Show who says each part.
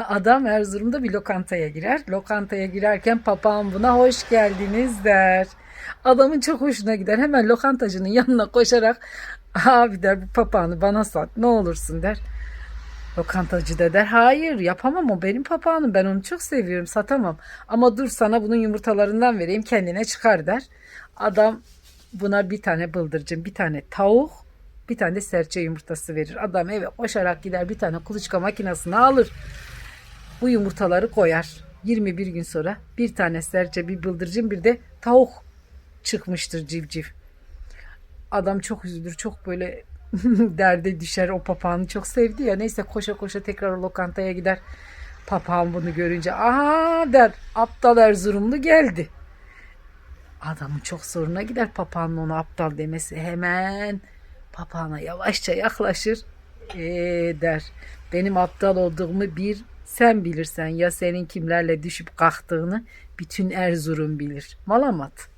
Speaker 1: Adam Erzurum'da bir lokantaya girer. Lokantaya girerken papağan buna hoş geldiniz der. Adamın çok hoşuna gider. Hemen lokantacının yanına koşarak abi der bu papağanı bana sat ne olursun der. Lokantacı da der hayır yapamam o benim papağanım ben onu çok seviyorum satamam. Ama dur sana bunun yumurtalarından vereyim kendine çıkar der. Adam buna bir tane bıldırcın bir tane tavuk bir tane de serçe yumurtası verir. Adam eve koşarak gider bir tane kuluçka makinesini alır. Bu yumurtaları koyar. 21 gün sonra bir tane serçe bir bıldırcın bir de tavuk çıkmıştır civciv. Adam çok üzülür çok böyle derde düşer o papağanı çok sevdi ya neyse koşa koşa tekrar lokantaya gider. Papağan bunu görünce aha der aptal Erzurumlu geldi. Adamın çok soruna gider papağanın ona aptal demesi hemen papağana yavaşça yaklaşır ee, der benim aptal olduğumu bir sen bilirsen ya senin kimlerle düşüp kalktığını bütün Erzurum bilir. Malamat.